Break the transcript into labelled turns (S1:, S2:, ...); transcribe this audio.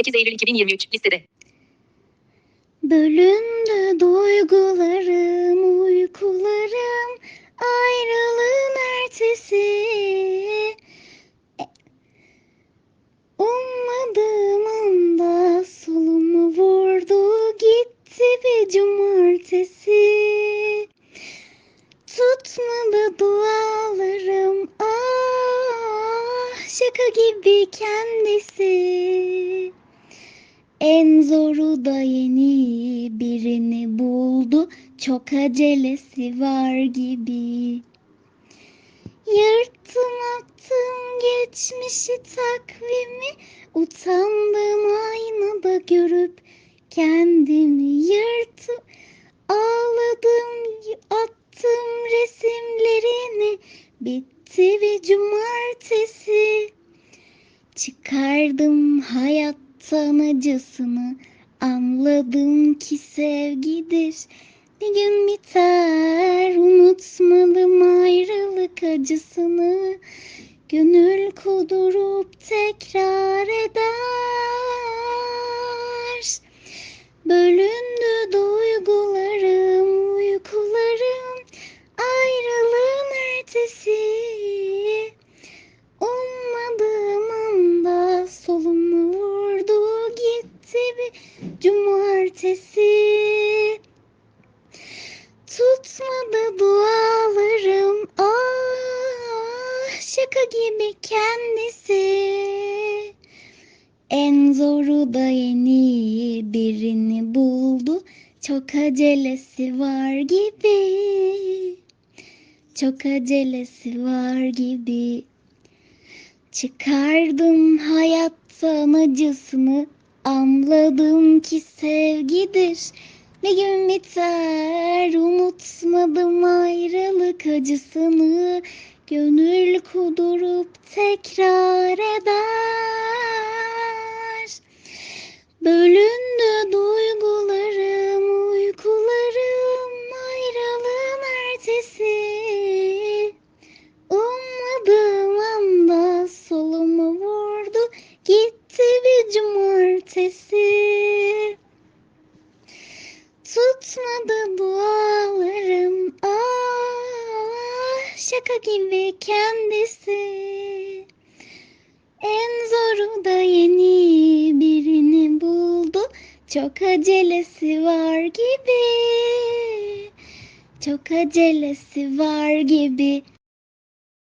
S1: 8 Eylül 2023 listede.
S2: Bölündü duygularım, uykularım, ayrılığın ertesi. E, Ummadığım anda solumu vurdu gitti bir cumartesi. Tutmadı dualarım, ah şaka gibi kendisi. En zoru da yeni birini buldu. Çok acelesi var gibi. Yırttım attım geçmişi takvimi. Utandım aynada görüp kendimi yırttım. Ağladım attım resimlerini. Bitti bir cumartesi. Çıkardım hayattan acısını Anladım ki sevgidir. Bir gün biter Unutmadım ayrılık acısını. Gönül cumartesi. Tutmadı dualarım ah şaka gibi kendisi. En zoru da yeni birini buldu. Çok acelesi var gibi. Çok acelesi var gibi. Çıkardım hayattan acısını Anladım ki sevgidir. Bir gün biter Unutmadım ayrılık acısını. Gönül kudurup tekrar eder. Bölündü duygularım, uykularım Ayrılığın ertesi. Ummadığım anda solumu vurdu bir cumartesi. Tutmadı dualarım ah şaka gibi kendisi. En zoru da yeni birini buldu. Çok acelesi var gibi. Çok acelesi var gibi.